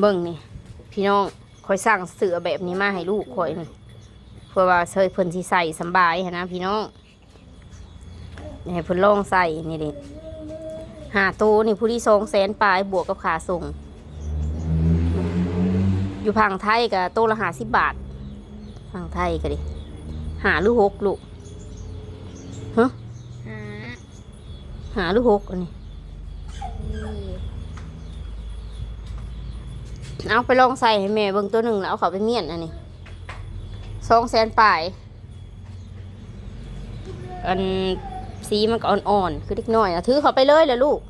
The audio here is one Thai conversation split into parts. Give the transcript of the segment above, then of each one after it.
เบิ่งนี่ พี่น้องคอยสั่งเสือแบบนี้มาให้ลูกคอยนี่เพื่อว่าเซยเพิ่นสิใส่สบายนะพี่น้องให้เพิ่นลองใส่นี่เด็หาตัวนี่ผู้ที่สองแสนปลายบวกกับขาส่ง อยู่พังไทยกับโตละหาสิบบาทพังไทยก็ดิหาหรือหกลูกฮะหาหาหรือหกอันนี้ นี่ เอาไปลองใส่ให้แม่เบิ่งตัวหนึ่งแล้วเอาเขาไปเมียนอันนี้สองแสนปลายอันสีมันก็อ่อนๆคือเล็กน้อยอะถือเขาไปเลยเลยลูก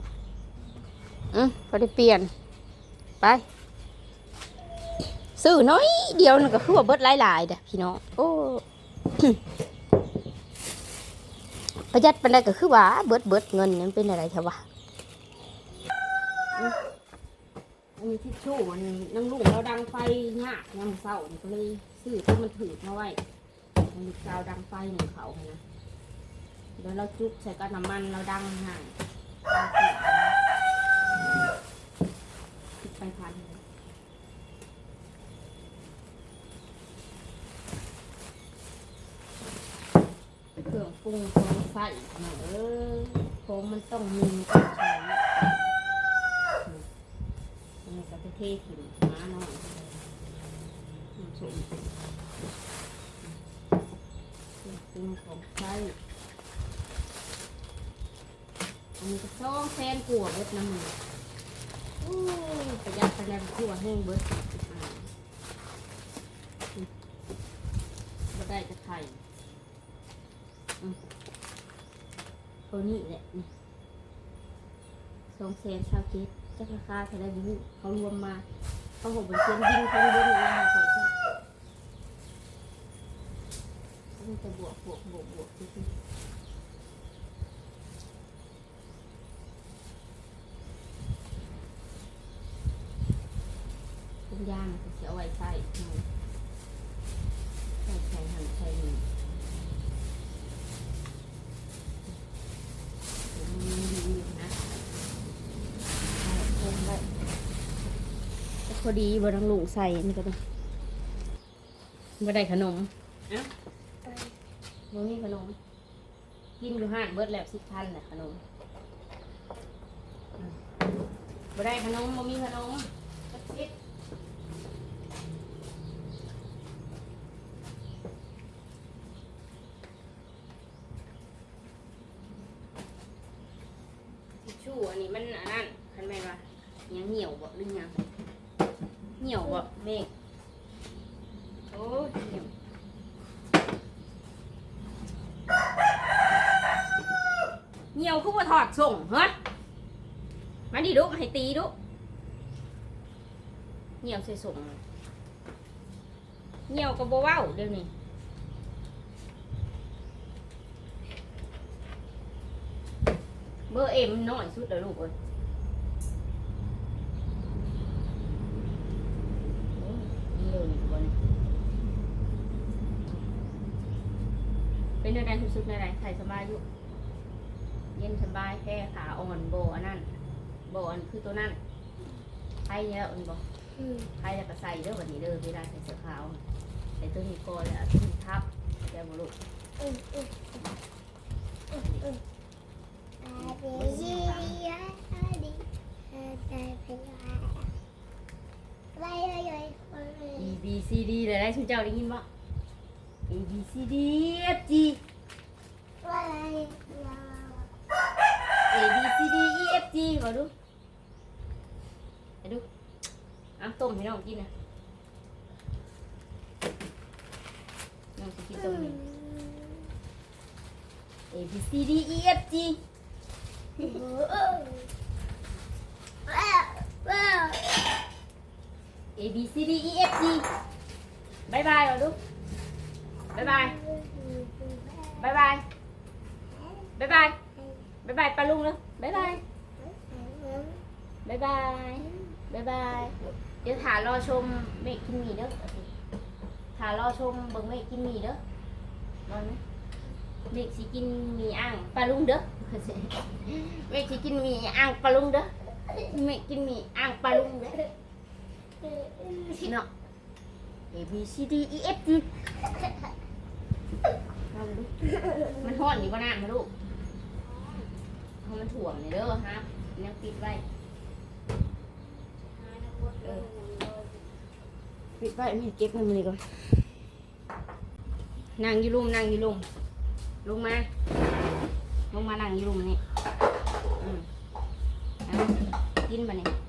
อืมพอได้เปลี่ยน ไปซื้อน้อยเดียวนึงก็คือว่าเบิดหลายๆเด้อพี่น้องโอ้ประหยัดไปได้ก็คือว่าเบิดเบิดเงินนี่นเป็นอะไรเถอะวะ อันนี้ทิชชู่มันนั่งลูกเราดังไฟยากยามเศร้ามันก็เลยซื้อตัวมันถือมาไว้มันมีกาวดังไฟหนึ่งเขานะเดี๋ยวเราจุกใส่กับน้ำมันเราดังห่างติดไปพันเครื่องปรุงของใส่เอออของมันต้องมีการใช้ นี่ก็ไป เทถิ่นม้าหน่อยน้ำส้มปรุงของใช้อันนี้ก็ซ่องแฟนกัวเบิดน้ำมันโอ้ยประหยัดไปแล้วทั่วแห้งเบิดอ่าได้จะไข่ตัวนี้แหละนี่สองแสนชาวเจ็ด จะราคาเท่าไรบุเขารวมมาเขาหอกเป็นเชียนยิงเขารวมมาขอยใช่มันจะบวกบวกบวกบวกที่ทุกอย่างเสียไว้ใส่ใส่ใส่หันใส่หนึ่งมันมีอยู่นะ คงได้ พอดีบดังลุงใส่นี่ก็ต้องบ่ได้ขนมอะบ่มีขนม กินอยู่ห้างเบิดแล้วสิบพันแหละขนมอืมบ่ได้ขนมบ่มีขนมสักนิดทิชชู่อันนี้มันอันนั้นคันแม่นว่ายังเหี่ยวบ่หรือยังเหี่ยวบ่เมฆโอ้ยเหี่ยวเหี่ยวคือว่าถอดส่งเฮ้ยมาดิดุให้ตีดุเหี่ยวใส่ส่งเหี่ยวกับบ่เว้าเดี๋ยวนี้เบอร์เอ็มน้อยสุดแล้วลูกเอ้ย เป็นอะไรทุกสุดในไรใส่สบายอยู่เย็นสบายแค่ขาอ่อนโบอันนั้นโบอันคือตัวนั้นไพ่เนี่ยอันบอกอืมไพ่แล้วก็ใส่เด้อวันนี้เด้อเวลาใส่เสื้อขาวใส่ตัวนี้ก่อนแล้วเอาตัวนี้ทับแก้วบุลุอืมอืมอืมอืมอาดีดีอาดีอาดีไปเลยไปเลยไปเลย E B C D เลยได้คุณเจ้าได้ยินบ่ A B C D e F G ไปเลย A B C D E F G มาดูไปดูอะต้มให้น้องกินนะน้องจะกินต้มนี่ A B C D E F G ว้าวว้าว A B C D E F G บายบายมาดู บายบายบายบายบายบายบายบายปลาลุงนลยบายบายบายบายบายบาย เดี๋ยวถารอชมเมฆกินหมี่เด้อถารอชมเบิ่งเมฆกินหมี่เด้อนอนไหมเมกสิกินหมี่อ่างปลาลุงเด้อเมกสิกินหมี่อ่างปลาลุงเด้อเมฆกินหมี่อ่างปลาลุงเด้อเนาะ A B C D E F G งดูมันห้อนอยู่ก็น้ำมาลูกเพรามันถ่วมนี่เด้อฮะยังปิดไว้ปิดไว้ไม่เก็บเงินมันนี่ก่อนนั่งอยู่รุมนั่งอยู่รุมลงมาลงมานั่งอยู่รุมนี่อืมกินบะนี่อื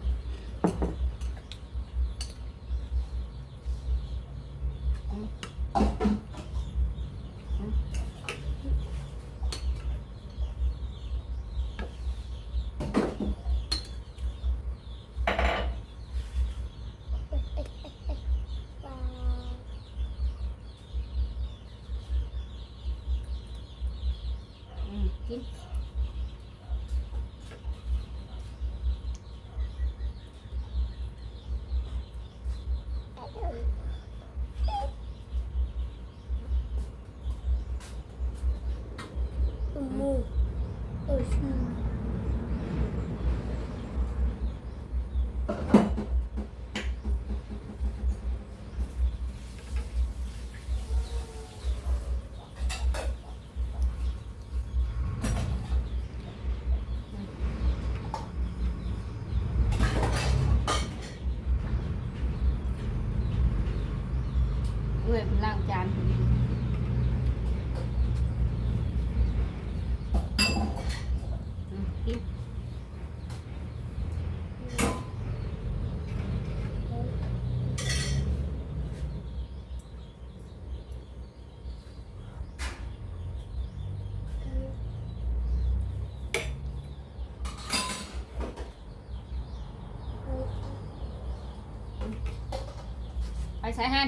ใส่หัน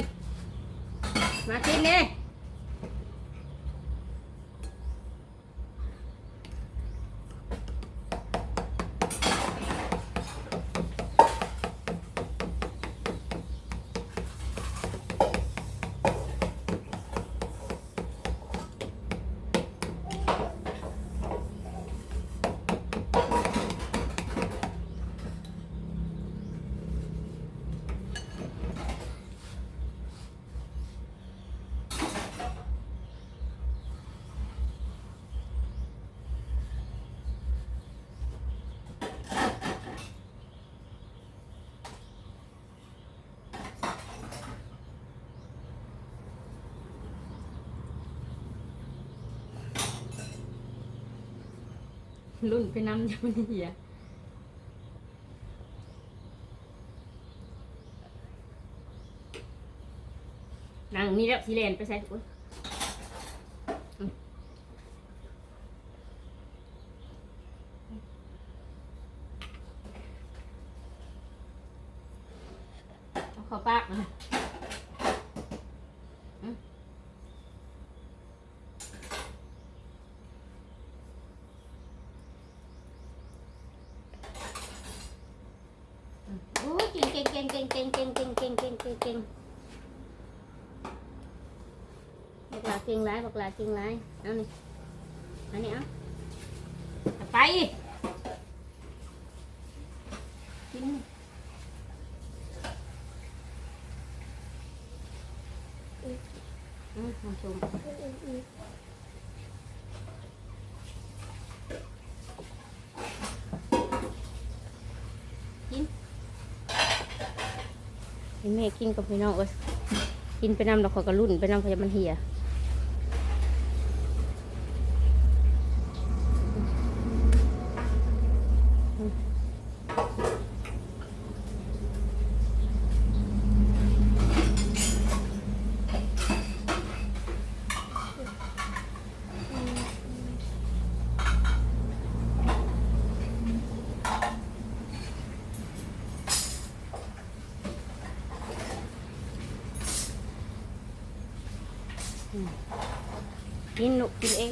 มากินนี่ รุ่นไปน้ำอยู่นี่เหี้ยนั่งนี่แล้วสีแลนไปใส่ถุงอืมเอาเข้าปากนะอืม โอ้เก่งเก่งเก่งเก่งเก่งเก่งเก่งเก่งเก่งเก่งเก่งบอกลาเก่งไรบอกลาเก่งไรเอานี่อันนี้อาเอาไปกินอืมมาชม ให้ แม่กินกับพี่น้องเอ้ยกินไปนำเราขอยกระรุ่นไปนำพยามันเหี่ย กินหนุกินเอง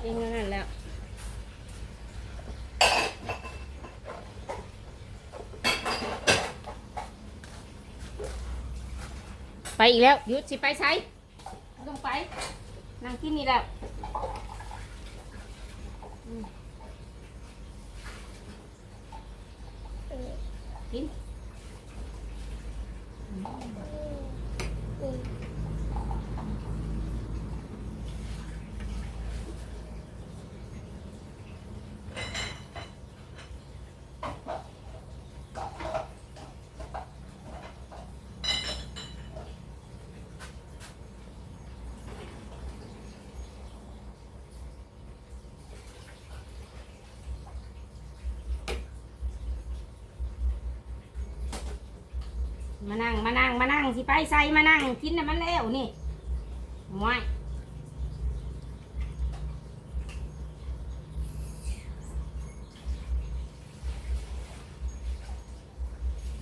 เองนั่นแล้วไปอีกแล้วยุดสิไปใช้ต้องไปนางกินนี่แล้วกิน มานั่งมานั่งมานั่งสิไปใส่มานั่งกินน่ะมันแล้วนี่มวย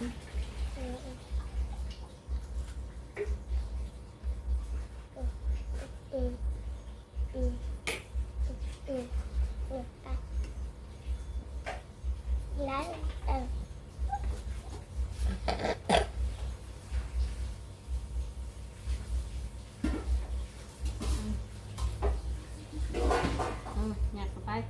อืมอืมอืมอืมอืมไปแล้วเออ อืม หย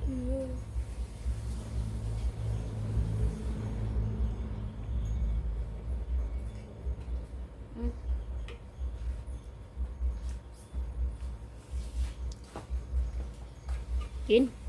ัดเ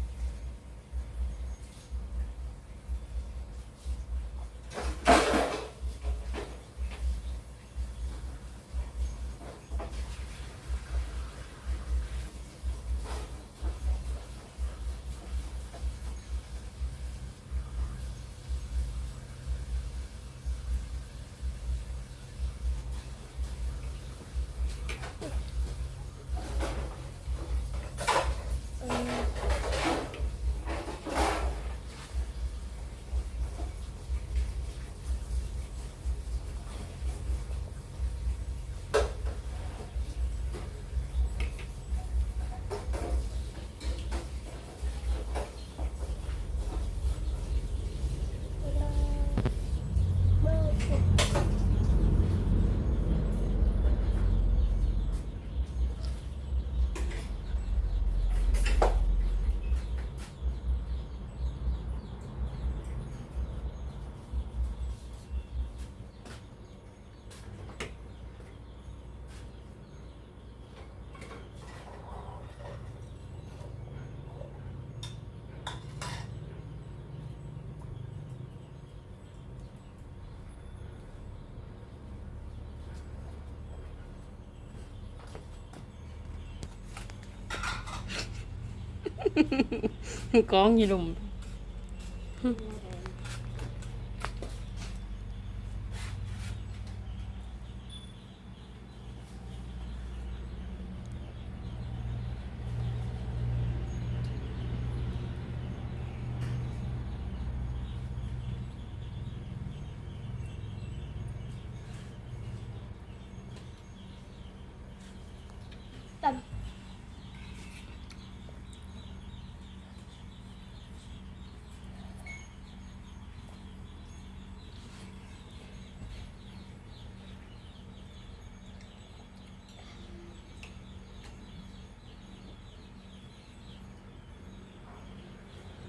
กองอยู่ลุม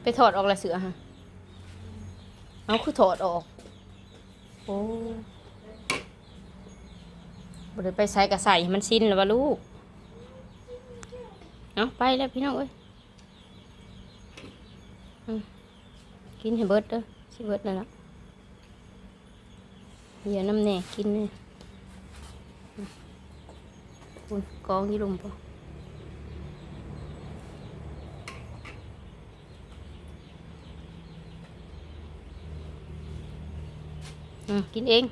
ไปถอดออกละเสือฮะเอาคือถอดออก โอ้บ่ได้ไปใส่กระใส่มันสิ้นแล้ววะลูก เอาไปแล้วพี่น้องเอ้ยกินให้เบิดเด้อสิเบิดแล้วล่ะเดี๋ยวน้ำแหน่กินเนี่ยคุณกองยี่ลุมปะ กินเอง